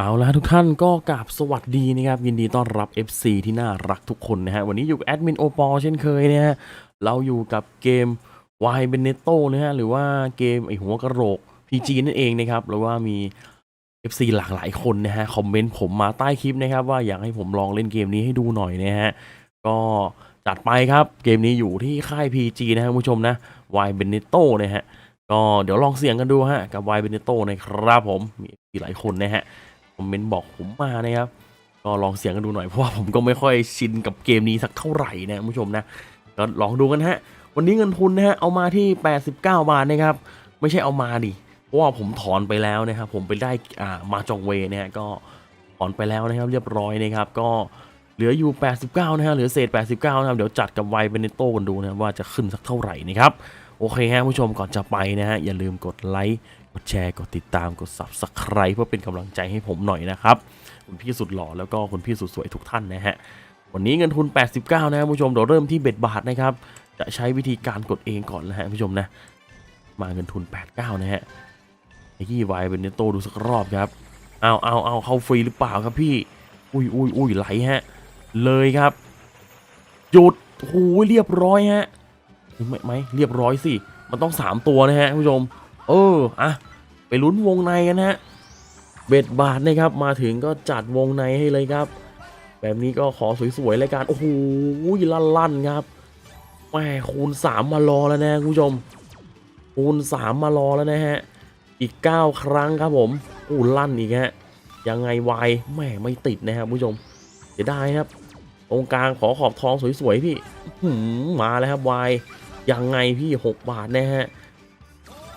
เอาละทุกท่านก็กราบสวัสดีนะครับยินดีต้อนรับ FC ที่น่ารักทุกคนนะฮะวันนี้อยู่กับแอดมินโอปอเช่นเคยนะฮะเราอยู่กับเกม Y b e n e t t o นะฮะหรือว่าเกมไอหัวกระโหลก PG นั่นเองนะครับหรือว่ามี FC หลากหลายคนนะฮะคอมเมนต์ผมมาใต้คลิปนะครับว่าอยากให้ผมลองเล่นเกมนี้ให้ดูหน่อยนะฮะก็จัดไปครับเกมนี้อยู่ที่ค่าย PG นะครับผู้ชมนะ Y b e n e t t o นะฮะก็เดี๋ยวลองเสียงกันดูฮะกับ Y b e n e t t o นะครับผมมีหลายคนนะฮะ คอมเมนต์บอกผมมานะครับ ก็ลองเสียงกันดูหน่อยเพราะว่าผมก็ไม่ค่อยชินกับเกมนี้สักเท่าไหร่นะคุณผู้ชมนะก็ลองดูกันฮะ วันนี้เงินทุนนะฮะเอามาที่ 89 บาทนะครับ ไม่ใช่เอามาดิเพราะว่าผมถอนไปแล้วนะครับผมไปได้อ่ามาจองเวย์นะฮะก็ถอนไปแล้วนะครับ เรียบร้อยนะครับก็เหลืออยู่ 89 นะฮะเหลือเศษ 89 นะครับ เดี๋ยวจัดกับไวเบเนโต้กันดูนะว่าจะขึ้นสักเท่าไหร่นะครับ โอเคฮะผู้ชมก่อนจะไปนะฮะ อย่าลืมกดไลค์ ดแชร์กดติดตามกด subscribe เพื่อเป็นกำลังใจให้ผมหน่อยนะครับคุณพี่สุดหล่อแล้วก็คุณพี่สุดสวยทุกท่านนะฮะวันนี้เงินทุน 89 นะครับผู้ชมเดี๋ยวเริ่มที่เบ็ดบาทนะครับจะใช้วิธีการกดเองก่อนนะฮะผู้ชมนะมาเงินทุน 89 นะฮะไอ้ยี่วายเป็นเนโตดูสักรอบครับเอาเอาเอาเข้าฟรีหรือเปล่าครับพี่ อุ้ยอุ้ยอุ้ยไหลฮะ เลยครับ หยุดโอ้โหเรียบร้อยฮะไม่ไม่เรียบร้อยสิ มันต้อง3ตัวนะฮะผู้ชม เออ อะ ไปลุ้นวงในกันนะฮะเบ็ดบาทนะครับมาถึงก็จัดวงในให้เลยครับ แบบนี้ก็ขอสวยๆรายการโอ้โหลั่นๆครับแหมคูณ 3 มารอแล้วนะคุณผู้ชม คูณ 3 มารอแล้วนะฮะอีก 9 ครั้งครับผมอู้ลั่นอีกฮะยังไงวายแหมไม่ติดนะครับคุณผู้ชมเสียดายครับตรงกลางขอขอบทองสวยๆพี่หือมาแล้วครับวายยังไงพี่ 6 บาทนะฮะ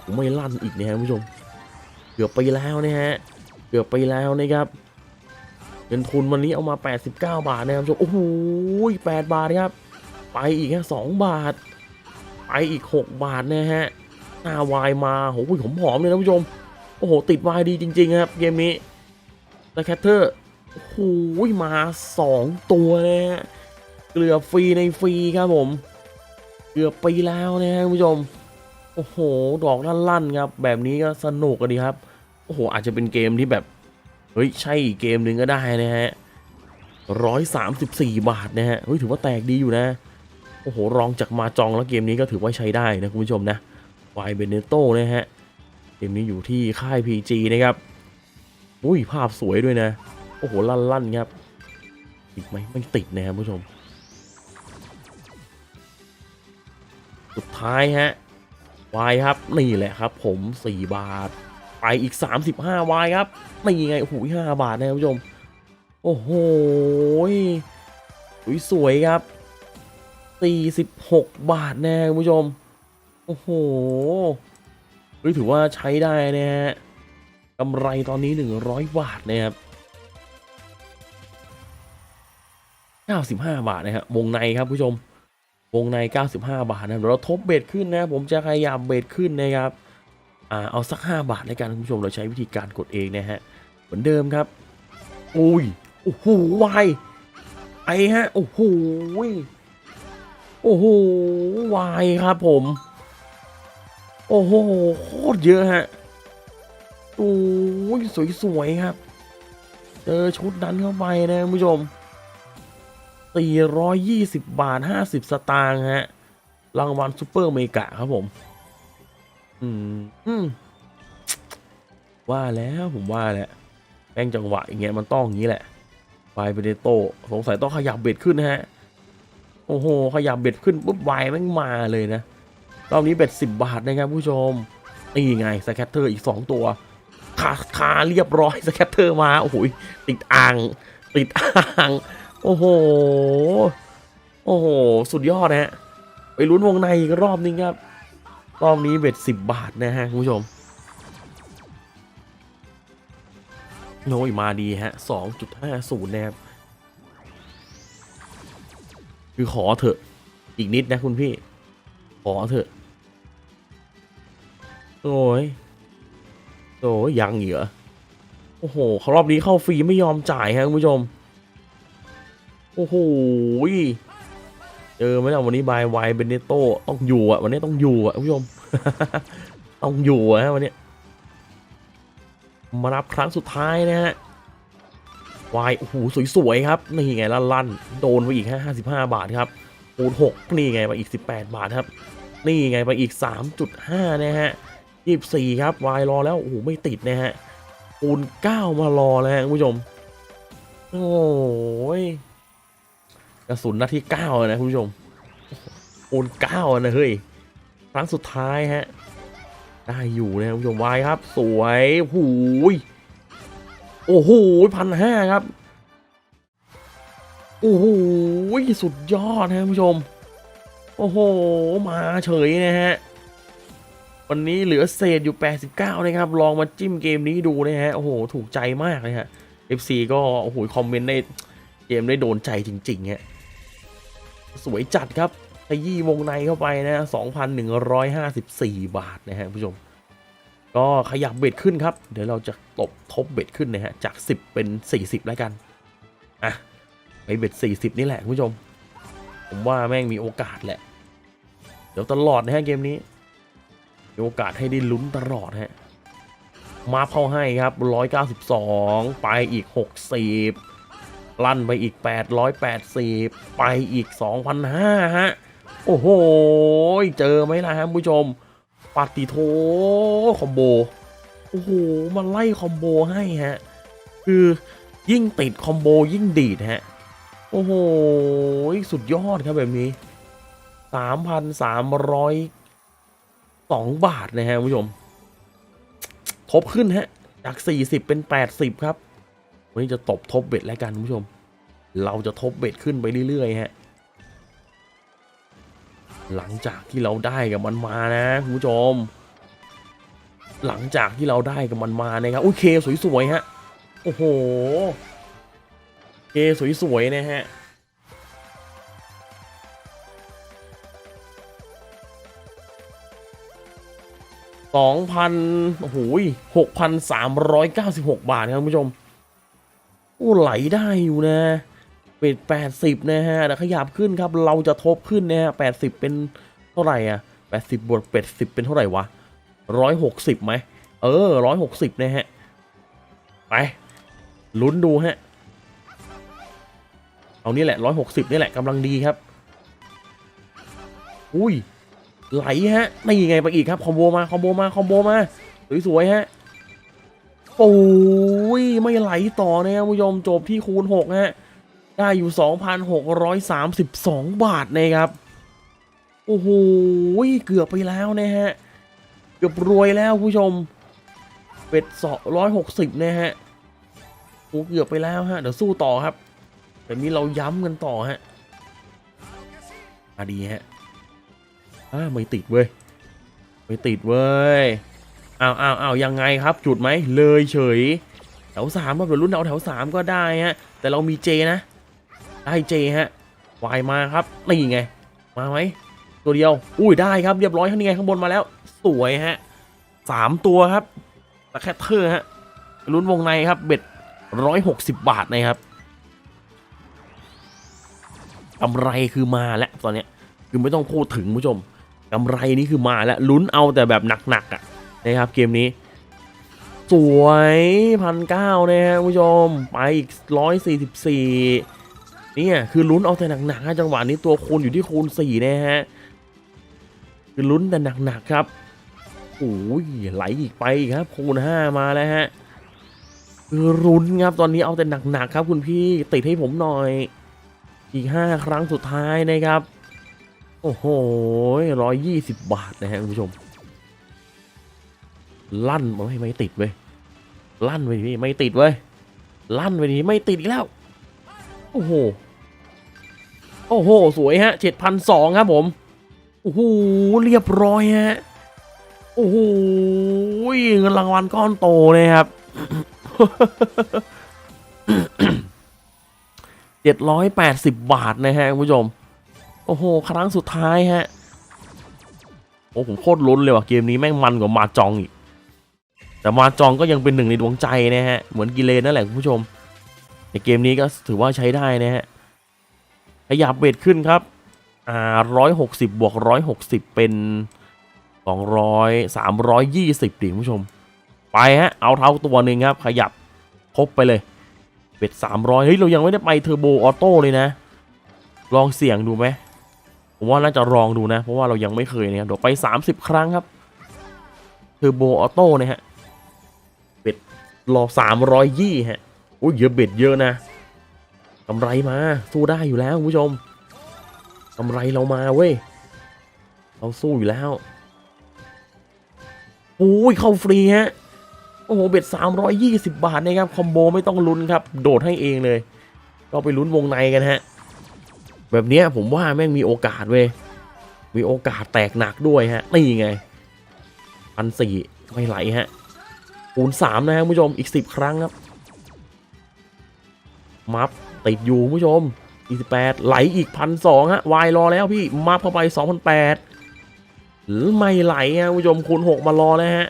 ผมไม่ลั่นอีกนะครับคุณผู้ชม กือบไปแล้วนะฮะ เกือบไปแล้วนะครับเงินทุนวันนี้เอามา 89 บาทนะครับผู้ชมโอ้โห8บาทครับ ไปอีกแค่2บาท ไปอีก 6 บาทนะฮะหน้าวายมาโอ้โหผมหอมเลยนะผู้ชม โอ้โห ติดวายดีจริง ๆ ครับเกมนี้แต่แคทเทอร์ โอ้โหมา 2 ตัวนะฮะ เกลือฟรีในฟรีครับผม เกือบไปแล้วนะฮะคุณผู้ชม โอ้โห ดอกลั่นๆครับ แบบนี้ก็สนุกกันดีครับ อ้โห อาจจะเป็นเกมที่แบบ เฮ้ย ใช่เกมหนึ่งก็ได้นะฮะร้อยสามสิบสี่บาทนะฮะ เฮ้ย ถือว่าแตกดีอยู่นะ โอ้โห รองจากมาจองแล้วเกมนี้ก็ถือว่าใช้ได้นะคุณผู้ชมนะวเบเนโตนะฮะ เกมนี้อยู่ที่ค่าย PG นะครับ อุ้ย ภาพสวยด้วยนะ โอ้โห ลั่นๆครับ ติดไหมไม่ติดนะครับผู้ชม สุดท้ายฮะวายครับ นี่แหละครับผม 4 บาท ไปอีก 35วายครับนี่ไงโอ้โห5บาทนะครับผู้ชม โอ้โหสวยครับ 46 บาทนะคุณผู้ชม โอ้โหถือว่าใช้ได้นะฮะกำไรตอนนี้ 100 บาทนะครับ 95 บาทนะฮะวงในครับผู้ชมวงใน 95 บาทนะเดี๋ยวเราทบเบ็ดขึ้นนะ ผมจะพยายามเบ็ดขึ้นนะครับ เอาสัก 5 บาทในการคุณผู้ชมเราใช้วิธีการกดเองนะฮะ เหมือนเดิมครับอุ้ยโอ้โหวายไอฮะโอ้โหโอ้โหวายครับผม โอ้โหโคตรเยอะฮะโอ้ยสวยๆครับเจอชุดนั้นเข้าไปนะคุณผู้ชม 420 บาท 50 สตางค์ฮะ รางวัลซูเปอร์เมกะครับผม อืมอืมว่าแล้วผมว่าแหละแม่งจังหวะอย่างเงี้ยมันต้องอย่างนี้แหละไวเบเนโตสงสัยต้องขยับเบ็ดขึ้นนะฮะ โอ้โห ขยับเบ็ดขึ้นปุ๊บไวแม่งมาเลยนะ รอบนี้เบ็ด10บาทนะครับผู้ชม นี่ไงสแคตเตอร์อีก2ตัวคาคาเรียบร้อยสแคตเตอร์มา โอ้โหติดอ่าง ติดอ่าง โอ้โห โอ้โห สุดยอดนะฮะ ไปลุ้นวงในอีกรอบนึงครับ รอบนี้เบ็ดสิบบาทนะฮะคุณผู้ชมโอ้ยมาดีฮะสองจุดห้าศูนย์นะครับคือขอเถอะ อีกนิดนะคุณพี่ ขอเถอะ โอ้ยโอ้ยยังเหรอโอ้โหรอบนี้เข้าฟรีไม่ยอมจ่ายฮะคุณผู้ชม โอ้โห เจอไหมล่ะวันนี้บายไวเบนเนโตต้องอยู่อะวันนี้ต้องอยู่อะคุณผู้ชมต้องอยู่อะวันนี้มารับครั้งสุดท้ายนะฮะวายโอ้โหสวยๆครับนี่ไงลั่นลั่นๆโดนไปอีกฮะ55บห้าบาทครับคูณ6นี่ไงไปอีก18บแปดบาทครับ นี่ไงไปอีก3.5นะฮะ24ครับวายรอแล้วโอ้โหไม่ติดนะฮะคูณ9มารอแล้วคุณผู้ชมโอ้ย ระสุนนัดที่9เลยนะคุณผู้ชมคูณ9นะเฮ้ยครั้งสุดท้ายฮะได้อยู่นะคุณผู้ชมวายครับ สวยโอ้โหยโอ้โหพันห้าครับโอ้โหสุดยอดนะคุณผู้ชม โอ้โห มาเฉยนะฮะ วันนี้เหลือเศษอยู่ 89 นะครับ ลองมาจิ้มเกมนี้ดูนะฮะ โอ้โห ถูกใจมากเลยฮะ FC ก็ โอ้โห คอมเมนต์ได้ เกมได้โดนใจจริงๆฮะ สวยจัดครับขยี้วงในเข้าไปนะ 2,154 บาทนะฮะผู้ชม ก็ขยับเบ็ดขึ้นครับ เดี๋ยวเราจะตบทบเบ็ดขึ้นนะฮะ จาก 10 เป็น 40 แล้วกัน อะ ไปเบ็ด 40 นี่แหละคุณผู้ชม ผมว่าแม่งมีโอกาสแหละ เดี๋ยวตลอดนะฮะเกมนี้ มีโอกาสให้ได้ลุ้นตลอดฮะ มาเข้าให้ครับ 192 ไปอีก 60 ลั่นไปอีก 880ไปอีก 2,500 ฮะ โอ้โห เจอไหมล่ะฮะคุณผู้ชมปาติโทคอมโบ โอ้โห มันไล่คอมโบให้ฮะ คือยิ่งติดคอมโบยิ่งดีดฮะ โอ้โห สุดยอดครับแบบนี้ 3,302 บาทนะฮะคุณผู้ชม ทบขึ้นฮะ จาก 40 เป็น 80 ครับ วันนี้จะตบทบเบ็ดแล้วกันคุณผู้ชม เราจะทบเบ็ดขึ้นไปเรื่อยๆฮะ หลังจากที่เราได้กับมันมานะคุณผู้ชม หลังจากที่เราได้กับมันมานะครับอุ้ยเคสวยๆฮะ โอ้โห เคสวยๆนะฮะสองพันโอ้โหหกพันสามร้อยเก้าสิบหกบาทครับคุณผู้ชม โอ้ไหลได้อยู่นะเป็ดแปดสิบนะฮะแต่ขยับขึ้นครับเราจะทบขึ้นนะฮะแปดสิบเป็นเท่าไหร่อะแปดสิบบวกเป็ดสิบเป็นเท่าไหร่วะร้อยหกสิบไหมเออร้อยหกสิบนะฮะไปลุ้นดูฮะเอานี่แหละร้อยหกสิบนี่แหละกำลังดีครับ อุ้ยไหลฮะไม่ยังไงไปอีกครับคอมโบมาคอมโบมาคอมโบมาสวยๆฮะ โอ้ยไม่ไหลต่อนะครับคุณผู้ชมจบที่คูณ6ฮะได้อยู่ 2,632 บาทนะครับ โอ้โหเกือบไปแล้วนะฮะ เกือบรวยแล้วคุณผู้ชมเป็ดสองร้อยหกสิบนะฮะโอ้เกือบไปแล้วฮะ เดี๋ยวสู้ต่อครับแบบนี้เราย้ำกันต่อฮะมาดีฮะอ่าไม่ติดเว้ย ไม่ติดเว้ย อ้าวอ้าวอ้าวยังไงครับ จุดไหมเลยเฉย แถวสามครับเดี๋ยวรุ่นเอาแถวสามก็ได้ฮะ แต่เรามีเจนะ ได้เจฮะวายมาครับนี่ไง มาไหมตัวเดียว อุ้ยได้ครับเรียบร้อยข้างนี้ไงข้างบนมาแล้ว สวยฮะสามตัวครับตะแคทเทอร์ฮะลุ้นวงในครับ เบ็ดร้อยหกสิบบาทนะครับกำไรคือมาแล้วตอนเนี้ยคือไม่ต้องพูดถึงผู้ชมกำไรนี่คือมาแล้วลุ้นเอาแต่แบบหนักๆอะ นะครับเกมนี้ สวยพันเก้านะฮะคุณผู้ชม ไปอีกร้อยสี่สิบสี่เนี่ยคือลุ้นเอาแต่หนักๆฮะจังหวะนี้ตัวคูณอยู่ที่คูณสี่นะฮะคือลุ้นแต่หนักๆครับโอ้ยไหลอีกไปอีกครับคูณห้ามาแล้วฮะคือลุ้นครับตอนนี้เอาแต่หนักๆครับ คุณพี่ติดให้ผมหน่อย อีกห้าครั้งสุดท้ายนะครับ โอ้โหร้อยยี่สิบบาทนะฮะคุณผู้ชม ลั่นไม่ไม่ติดเว้ยลั่นไปนี่ไม่ติดเว้ยลั่นไปนี่ไม่ติดอีกแล้ว โอ้โห โอ้โห สวยฮะเจ็ดพันสองครับผม โอ้โห เรียบร้อยฮะ โอ้โหเงินรางวัลก้อนโตเลยครับเจ็ดร้อยแปดสิบบาทนะฮะคุณผู้ชม โอ้โห ครั้งสุดท้ายฮะ โอ้ผมโคตรลุ้นเลยว่ะเกมนี้แม่งมันกว่ามาจองอีก แต่มาจองก็ยังเป็นหนึ่งในดวงใจนะฮะ เหมือนกิเลนนั่นแหละคุณผู้ชม ในเกมนี้ก็ถือว่าใช้ได้นะฮะ ขยับเบ็ดขึ้นครับอ่าร้อยหกสิบบวกร้อยหกสิบเป็นสองร้อยสามร้อยยี่สิบดิคุณผู้ชม ไปฮะ เอาเท้าตัวหนึ่งครับ ขยับครบไปเลยเบ็ดสามร้อยเฮ้ย เรายังไม่ได้ไปเทอร์โบออโต้เลยนะ ลองเสี่ยงดูไหมผมว่าน่าจะลองดูนะ เพราะว่าเรายังไม่เคยนะครับเดี๋ยวไป 30 ครั้งครับเทอร์โบออโต้นะฮะ รอสามร้อยยี่ฮะโอ้ยเยอะเบ็ดเยอะนะกำไรมาสู้ได้อยู่แล้วคุณผู้ชมกำไรเรามาเว้ยเราสู้อยู่แล้วโอ้ยเข้าฟรีฮะโอ้โหเบ็ด320บาทนะครับคอมโบไม่ต้องลุ้นครับ โดดให้เองเลย ก็ไปลุ้นวงในกันฮะ แบบนี้ผมว่าแม่งมีโอกาสเว้ยมีโอกาสแตกหนักด้วยฮะนี่ไงพันสี่ไม่ไหลฮะ คูณสามนะฮะคุณผู้ชมอีก 10 ครั้งครับมัฟติดอยู่ผู้ชม28ไหลอีกพันสองฮะวายรอแล้วพี่มัฟเข้าไป2,008หรือไม่ไหลฮะผู้ชมคูณ6มารอแล้วฮะ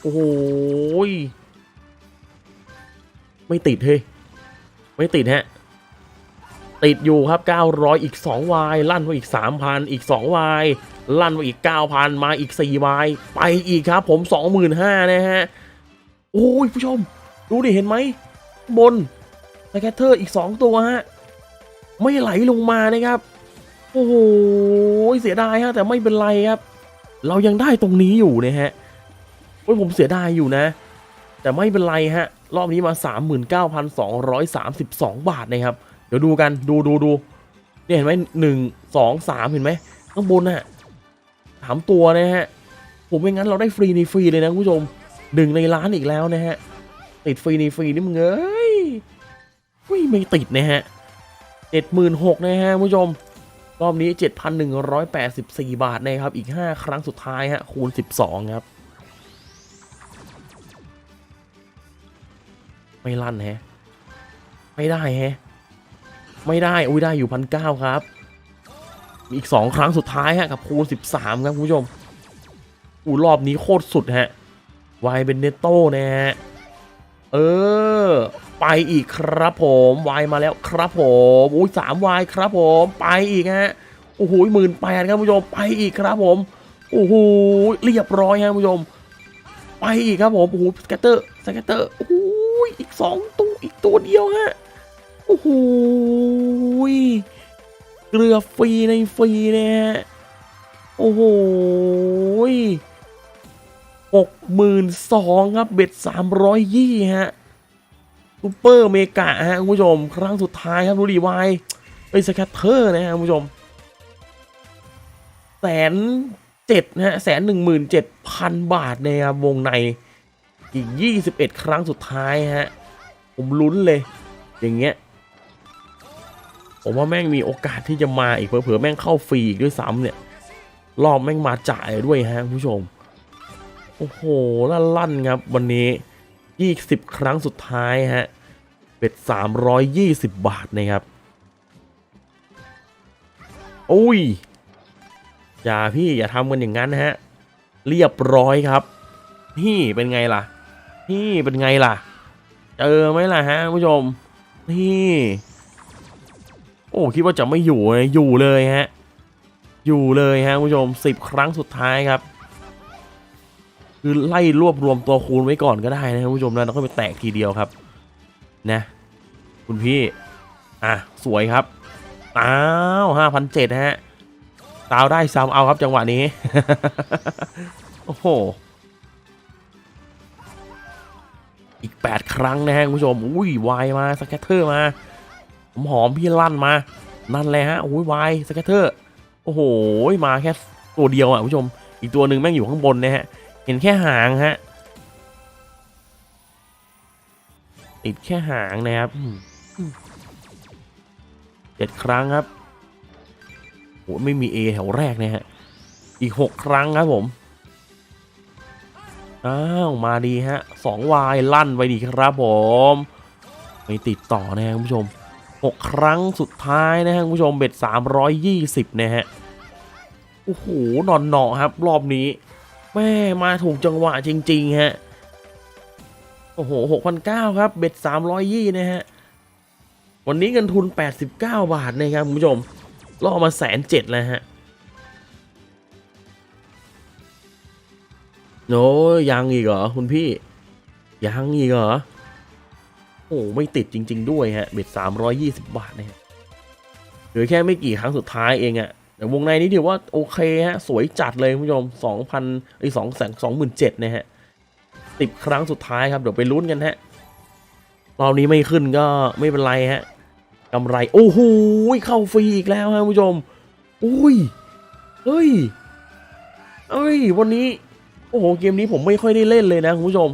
โอ้โหไม่ติดเฮ้ยไม่ติดฮะติดอยู่ครับ 900 อีก2วายลั่นมาอีก 3,000 อีก2วายลั่นมาอีก 9,000 มาอีก4วายไปอีกครับผม 25,000 นะฮะ โอ้ยผู้ชม ดูดิเห็นไหม บนสแกตเตอร์อีก 2 ตัวฮะ ไม่ไหลลงมานะครับ โอ้โห เสียดายฮะ แต่ไม่เป็นไรครับ เรายังได้ตรงนี้อยู่นะฮะโอ้ยผมเสียดายอยู่นะ แต่ไม่เป็นไรฮะ รอบนี้มา 39,232 บาทนะครับ เดี๋ยวดูกันดูดูดูเนี่ยเห็นไหมหนึ่งสองสามเห็นไหมข้างบนน่ะสามตัวนะฮะผมไม่งั้นเราได้ฟรีในฟรีเลยนะคุณผู้ชม หนึ่งในล้านอีกแล้วนะฮะ ติดฟรีในฟรีนี่มึงเอ้ยอุ้ยไม่ติดนะฮะเจ็ดหมื่นหกนะฮะคุณผู้ชม รอบนี้7,184บสี่บาทนะครับ อีก5ครั้งสุดท้ายฮะ คูณ12ครับ ไม่ลั่นแฮะ ไม่ได้แฮะ ไม่ได้ อุ้ยได้อยู่พันเก้าครับมีอีก2ครั้งสุดท้ายฮะ กับคูณ13ครับคุณผู้ชมอูรอบนี้โคตรสุดฮะ วายเบนเนโต้นะฮะ เออ ไปอีกครับผมวายมาแล้วครับผมอุ้ยสามวายครับผมไปอีกฮะโอ้โหหมื่นแปดครับคุณผู้ชมไปอีกครับผมโอ้โหเรียบร้อยครับคุณผู้ชมไปอีกครับผมโอ้โหสแกตเตอร์สแกตเตอร์โอ้โหอีกสองตัวอีกตัวเดียวฮะโอ้โหเกลือฟรีในฟรีนะฮะโอ้โห หกหมื่นสองครับเบ็ดสามร้อยยี่ฮะซูเปอร์เมกะฮะคุณผู้ชม ครั้งสุดท้ายครับดูดีวายเอ้ยสแกตเตอร์นะฮะคุณผู้ชมแสนเจ็ดนะฮะแสนหนึ่งหมื่นเจ็ดพันบาทนะครับวงในอีกยี่สิบเอ็ดครั้งสุดท้ายฮะผมลุ้นเลย อย่างเงี้ยผมว่าแม่งมีโอกาสที่จะมาอีกเผื่อแม่งเข้าฟรีอีกด้วยซ้ำเนี่ย รอบแม่งมาจ่ายด้วยฮะคุณผู้ชม โอ้โหลั่นๆครับวันนี้ยี่สิบครั้งสุดท้ายฮะเป็นสามร้อยยี่สิบบาทนะครับโอ้ยอย่าพี่อย่าทำกันอย่างนั้นนะฮะ เรียบร้อยครับ นี่เป็นไงล่ะ นี่เป็นไงล่ะ เจอไหมล่ะฮะผู้ชม นี่ โอ้คิดว่าจะไม่อยู่เลยอยู่เลยฮะ อยู่เลยฮะผู้ชมสิบครั้งสุดท้ายครับ คือไล่รวบรวมตัวคูณไว้ก่อนก็ได้นะคุณผู้ชมนะแล้วก็ไปแตกทีเดียวครับ นะ คุณพี่ อะ สวยครับ อ้าวห้าพันเจ็ดฮะดาวได้ซ้ำเอาครับจังหวะนี้ โอ้โห อีก 8 ครั้งนะฮะคุณผู้ชม อุ้ยวายมาสแกตเตอร์มาหอมพี่ลั่นมา นั่นเลยฮะ อุ้ยวายสแกตเตอร์ โอ้โห มาแค่ตัวเดียวอะคุณผู้ชม อีกตัวหนึ่งแม่งอยู่ข้างบนนะฮะ เห็นแค่หางฮะติดแค่หางนะครับเจ็ดครั้งครับโหไม่มี A แถวแรกนะฮะ อีก6ครั้งครับผม อ้าวมาดีฮะสองวายลั่นไปดีครับผม ไม่ติดต่อนะฮะคุณผู้ชม6ครั้งสุดท้ายนะฮะคุณผู้ชมเบ็ด320นะฮะ โอ้โหนอนเนาะครับ รอบนี้ แม่มาถูกจังหวะจริง ๆ ฮะ โอ้โห6,900ครับ เบ็ด320นะฮะ วันนี้เงินทุน89บาทนะครับคุณผู้ชม ล่อมาแสนเจ็ดแล้วฮะโอ้ยังอีกเหรอ คุณพี่ ยังอีกเหรอ โอ้ไม่ติดจริง ๆ ด้วยฮะ เบ็ดสามร้อยยี่สิบบาทนะฮะเหลือแค่ไม่กี่ครั้งสุดท้ายเองอะ แต่วงในนี้ถือว่าโอเคฮะ สวยจัดเลยคุณผู้ชมสองพันไอ้สองแสนสองหมื่นเจ็ดนะฮะสิบครั้งสุดท้ายครับ เดี๋ยวไปลุ้นกันฮะรอบนี้ไม่ขึ้นก็ไม่เป็นไรฮะกำไร โอ้โหเข้าฟรีอีกแล้วฮะคุณผู้ชม อุ้ย เฮ้ยเฮ้ย วันนี้ โอ้โห เกมนี้ผมไม่ค่อยได้เล่นเลยนะคุณผู้ชม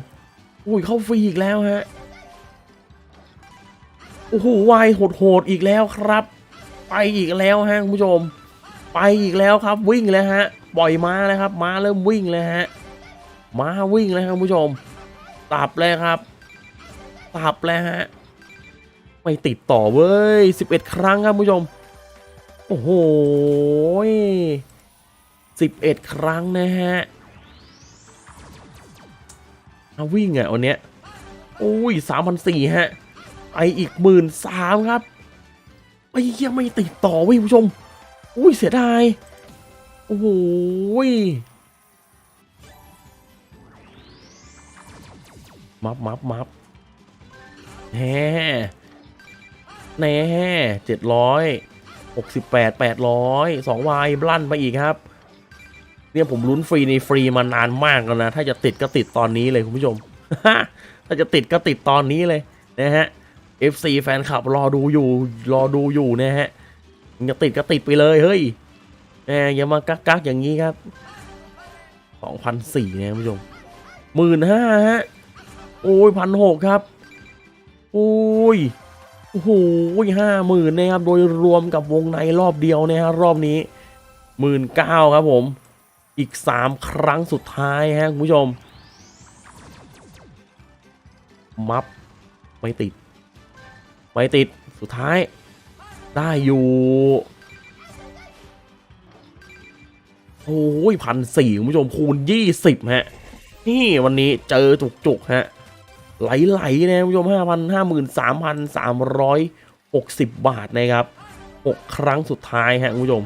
อุ้ย เข้าฟรีอีกแล้วฮะ โอ้โหวายโหดๆอีกแล้วครับ ไปอีกแล้วฮะคุณผู้ชม ไปอีกแล้วครับวิ่งแล้วฮะปล่อยม้าแล้วครับม้าเริ่มวิ่งแล้วฮะม้าวิ่งแล้วครับผู้ชมตับแล้วครับตับแล้วฮะไม่ติดต่อเว้ย11 ครั้งครับผู้ชมโอ้โหสิบเอ็ดครั้งนะฮะเอาวิ่งอะวันเนี้ยโอ้ยสามพันสี่ฮะไปอีกหมื่นสามครับไอ้เหี้ยไม่ติดต่อเว้ยผู้ชม อุ้ยเสียดาย โอ้โหมับมับมับแน่แน่เจ็ดร้อยหกสิบแปดแปดร้อยสองวายบลั่นไปอีกครับ เนี่ยผมลุ้นฟรีในฟรีมานานมากแล้วนะ ถ้าจะติดก็ติดตอนนี้เลยคุณผู้ชม ถ้าจะติดก็ติดตอนนี้เลยนะฮะ FC แฟนคลับรอดูอยู่ รอดูอยู่นะฮะ มึงจะติดก็ติดไปเลยเฮ้ยแหมอย่ามากักกักๆอย่างนี้ครับสองพันสี่นะคุณผู้ชมหมื่นห้าฮะ โอ้ยพันหกครับ โอ้ยโอ้โหห้าหมื่นนะครับ โดยรวมกับวงในรอบเดียวนะฮะรอบนี้หมื่นเก้าครับผม อีกสามครั้งสุดท้ายฮะคุณผู้ชม มับ ไม่ติด ไม่ติดสุดท้าย ได้อยู่ โอ้ยพันสี่คุณผู้ชมคูณยี่สิบฮะ นี่วันนี้เจอจุกๆฮะ ไหลๆนะคุณผู้ชมห้าพันห้าหมื่นสามพันสามร้อยหกสิบบาทนะครับหกครั้งสุดท้ายฮะคุณผู้ชม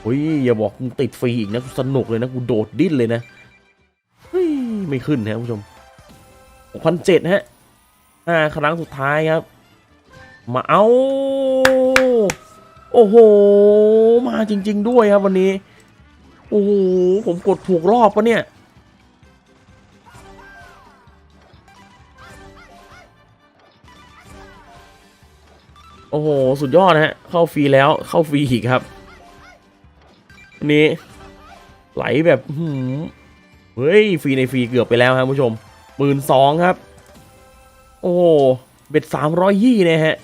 เฮ้ยอย่าบอกมึงติดฟรีอีกนะกูสนุกเลยนะกูโดดดิ้นเลยนะเฮ้ยไม่ขึ้นนะคุณผู้ชมหกพันเจ็ดฮะห้าครั้งสุดท้ายครับ มาเอา โอ้โห มาจริง ๆ ด้วยครับวันนี้ โอ้โห ผมกดถูกรอบปะเนี่ย โอ้โห สุดยอดนะฮะ เข้าฟรีแล้วเข้าฟรีอีกครับ นี้ไหลแบบหืมเฮ้ย ฟรีในฟรีเกือบไปแล้วครับผู้ชมหมื่นสองครับ โอ้โหเบ็ดสามร้อยยี่นะฮะ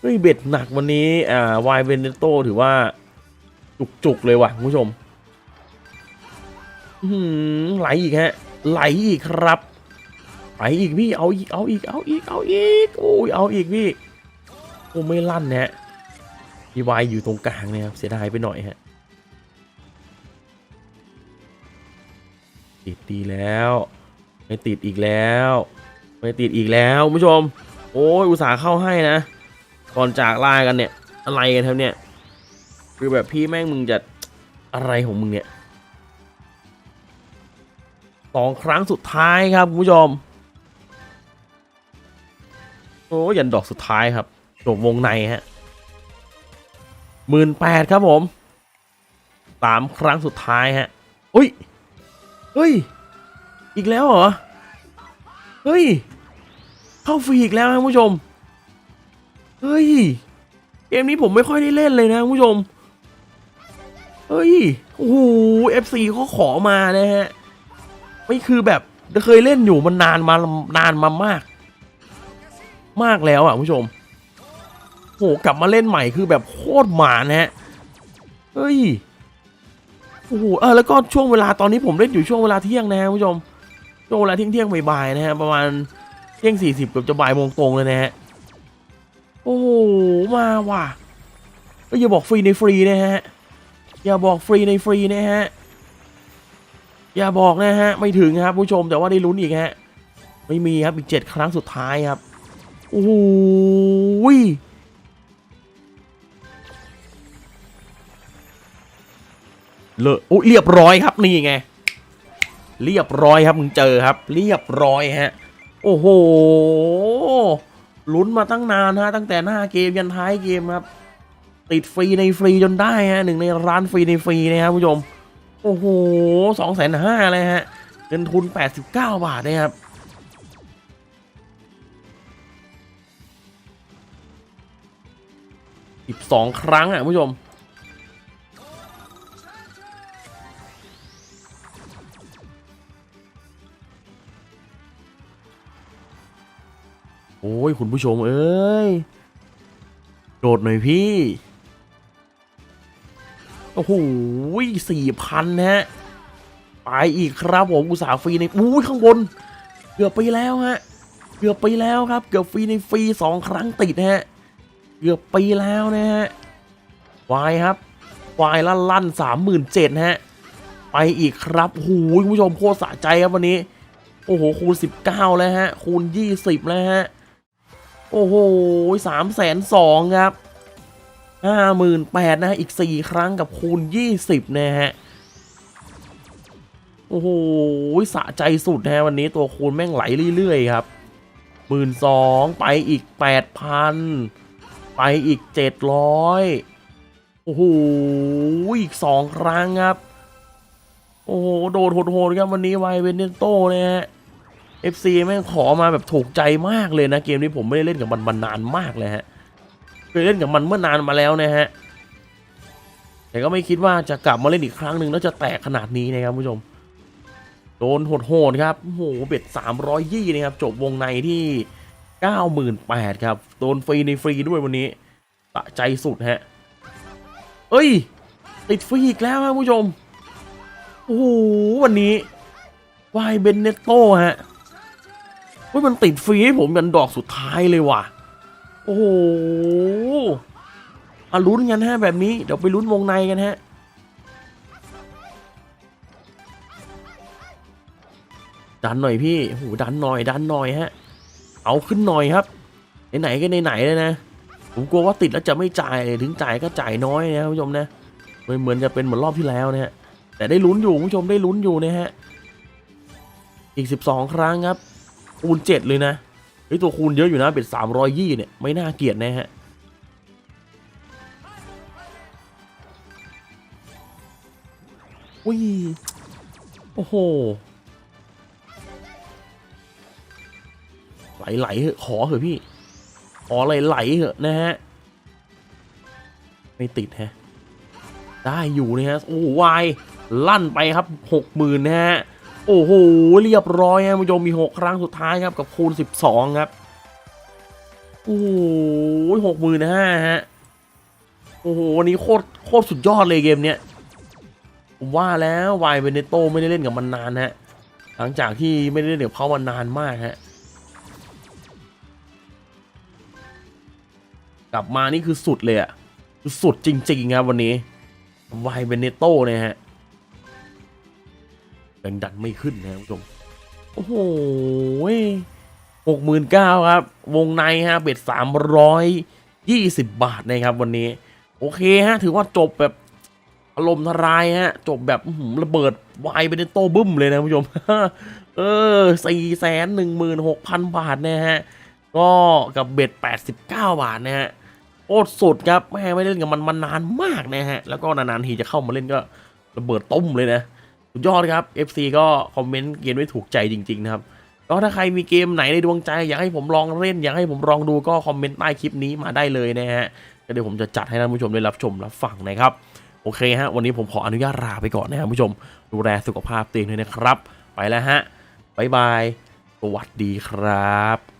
เฮ้ยเบ็ดหนักวันนี้ อ่าวายเวนโตถือว่า จุก ๆ เลยว่ะคุณผู้ชมหือไหลอีกฮะ ไหลอีกครับไหลอีกพี่เอาอีกเอาอีกเอาอีกเอาอีกโอ้ยเอาอีกพี่โอ้ไม่ลั่นนะฮะมีวายอยู่ตรงกลางเนี่ยครับเสียดายไปหน่อยฮะติดดีแล้ว ไม่ติดอีกแล้ว ไม่ติดอีกแล้วคุณผู้ชม โอ้ยอุตส่าห์เข้าให้นะ ก่อนจากลากันเนี่ย อะไรกันครับเนี่ย คือแบบพี่แม่งมึงจะอะไรของมึงเนี่ยสองครั้งสุดท้ายครับคุณผู้ชมโอ้ยันดอกสุดท้ายครับจบวงในฮะหมื่นแปดครับผมสามครั้งสุดท้ายฮะอุ้ยเฮ้ย อีกแล้วเหรอ เฮ้ย เข้าฟรีอีกแล้วนะคุณผู้ชม เฮ้ย เกมนี้ผมไม่ค่อยได้เล่นเลยนะผู้ชม เฮ้ย โอ้โห FC เขาขอมานะฮะ ไม่คือแบบเคยเล่นอยู่มันนานมานานมามาก มากแล้วอะผู้ชมโหกลับมาเล่นใหม่คือแบบโคตรหมานะฮะ เฮ้ย โอ้โห เออแล้วก็ช่วงเวลาตอนนี้ผมเล่นอยู่ช่วงเวลาเที่ยงนะฮะผู้ชม ช่วงเวลาเที่ยงเที่ยงบ่ายๆนะฮะประมาณเที่ยงสี่สิบเกือบจะบ่ายโมงตรงเลยนะฮะ โอ้โห มาว่ะก็อย่าบอกฟรีในฟรีนะฮะ อย่าบอกฟรีในฟรีนะฮะ อย่าบอกนะฮะ ไม่ถึงครับผู้ชมแต่ว่าได้ลุ้นอีกฮะ ไม่มีครับอีกเจ็ดครั้งสุดท้ายครับ โอ้โหเลอะโอ้เรียบร้อยครับนี่ไง เรียบร้อยครับมึงเจอครับ เรียบร้อยฮะ โอ้โห ลุ้นมาตั้งนานฮะตั้งแต่หน้าเกมยันท้ายเกมครับ ติดฟรีในฟรีจนได้ฮะหนึ่งในร้านฟรีในฟรีนะครับผู้ชมโอ้โหสองแสนห้าเลยฮะเงินทุน 89 บาทนะครับอีกสองครั้งอะคุณผู้ชม โอ้ยคุณผู้ชมเอ้ย โดดหน่อยพี่ โอ้โหสี่พันฮะ ไปอีกครับผมอุตสาห์ฟรีในอุ้ยข้างบน เกือบไปแล้วฮะ เกือบไปแล้วครับ เกือบฟรีในฟรีสองครั้งติดฮะ เกือบไปแล้วนะฮะวายครับวายลั่นลั่นสามหมื่นเจ็ดฮะ ไปอีกครับโอ้โหคุณผู้ชมโคตรสะใจครับวันนี้ โอ้โห คูณสิบเก้าแล้วฮะ คูณยี่สิบแล้วฮะ โอ้โหสามแสนสองครับห้าหมื่นแปดนะฮะอีกสี่ครั้งกับคูณยี่สิบนะฮะ โอ้โหสะใจสุดนะฮะวันนี้ตัวคูณแม่งไหลเรื่อยๆครับหมื่นสองไปอีกแปดพันไปอีกเจ็ดร้อยโอ้โหอีกสองครั้งครับ โอ้โห โดดโหดๆครับวันนี้ไวเวนเนโต้เนี่ยฮะ FC แม่งขอมาแบบถูกใจมากเลยนะเกมนี้ผมไม่ได้เล่นกับมันมานานมากเลยฮะเคยเล่นกับมันเมื่อนานมาแล้วนะฮะแต่ก็ไม่คิดว่าจะกลับมาเล่นอีกครั้งหนึ่งแล้วจะแตกขนาดนี้นะครับผู้ชม โดนโหดๆครับโหเบ็ดสามร้อยยี่นะครับ จบวงในที่เก้าหมื่นแปดครับ โดนฟรีในฟรีด้วยวันนี้สะใจสุดฮะ เอ้ย ติดฟรีอีกแล้วครับผู้ชม โอ้โหวันนี้วายเบนเนตโต้ฮะ เฮ้ยมันติดฟรีให้ผมยันดอกสุดท้ายเลยว่ะ โอ้โหอาลุ้นกันฮะแบบนี้ เดี๋ยวไปลุ้นวงในกันฮะ ดันหน่อยพี่โอ้โหดันหน่อยดันหน่อยฮะ เอาขึ้นหน่อยครับ ไหนๆก็ไหนๆเลยนะ ผมกลัวว่าติดแล้วจะไม่จ่าย ถึงจ่ายก็จ่ายน้อยนะคุณผู้ชมนะเหมือนเหมือนจะเป็นเหมือนรอบที่แล้วนะฮะ แต่ได้ลุ้นอยู่คุณผู้ชมได้ลุ้นอยู่นะฮะ อีก 12 ครั้งครับ คูณ7เลยนะเฮ้ยตัวคูณเยอะอยู่นะเป็น320เนี่ยไม่น่าเกลียดนะฮะอุ้ยโอ้โหไหลๆเหอะขอเหอะพี่ขอไหลๆเหอะนะฮะไม่ติดฮะได้อยู่นะฮะโอ้วายลั่นไปครับหกหมื่นนะฮะ โอ้โห เรียบร้อยฮะคุณผู้ชมมีหกครั้งสุดท้ายครับกับคูณสิบสองครับ โอ้โหหกหมื่นห้าฮะ โอ้โห วันนี้โคตรโคตรสุดยอดเลยเกมเนี้ยผมว่าแล้ววายเวเนโตไม่ได้เล่นกับมันนานฮะ หลังจากที่ไม่ได้เล่นกับเขามานานมากฮะ กลับมานี่คือสุดเลยอะคือสุดจริงๆครับวันนี้วายเบเนโตเนี่ยฮะ ยังดันไม่ขึ้นนะคุณผู้ชมโอ้โหหกหมื่นเก้าครับ วงในฮะเบ็ดสามร้อยยี่สิบบาทนะครับวันนี้ โอเคฮะ ถือว่าจบแบบอารมณ์ทรายฮะ จบแบบหือระเบิดวายเบเนโต้บึ้มเลยนะคุณผู้ชม เออสี่แสนหนึ่งหมื่นหกพันบาทนะฮะ ก็กับเบ็ด89บเก้าบาทนะฮะโคตรสุดครับแม่ไม่เล่นกับมันมานานมากนะฮะ แล้วก็นานๆทีจะเข้ามาเล่นก็ระเบิดต้มเลยนะ สุดยอดครับ FC ก็คอมเมนต์เกมไว้ถูกใจจริง ๆ นะครับ ก็ถ้าใครมีเกมไหนในดวงใจ อยากให้ผมลองเล่น อยากให้ผมลองดูก็คอมเมนต์ใต้คลิปนี้มาได้เลยนะฮะก็เดี๋ยวผมจะจัดให้ท่านผู้ชมได้รับชมรับฟังนะครับ โอเคฮะ วันนี้ผมขออนุญาตลาไปก่อนนะครับผู้ชม ดูแลสุขภาพตัวเองด้วยนะครับ ไปแล้วฮะบ๊ายบาย สวัสดีครับ